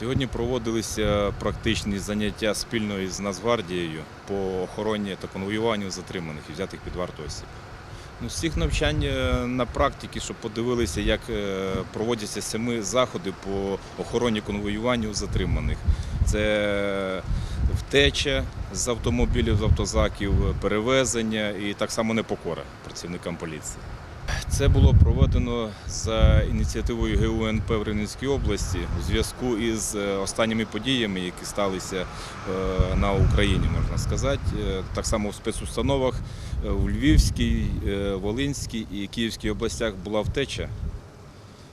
Сьогодні проводилися практичні заняття спільно із Нацгвардією по охороні та конвоюванню затриманих і взятих під варту осіб. Ну, з цих навчань е, на практиці, щоб подивилися, як е, проводяться семи заходи по охороні конвоюванню затриманих. Це втеча з автомобілів, з автозаків, перевезення і так само непокора працівникам поліції. Це було проведено за ініціативою ГУНП в Рівненській області у зв'язку із е, останніми подіями, які сталися е, на Україні, можна сказати. Е, Так само в спецустановах у Львівській, Волинській і Київській областях була втеча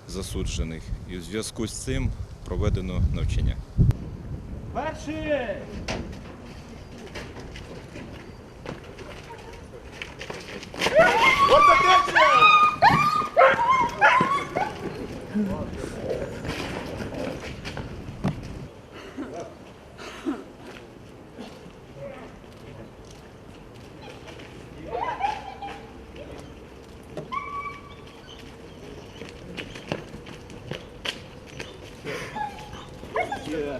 засуджених. І у зв'язку з цим проведено навчання. Перший! Yeah.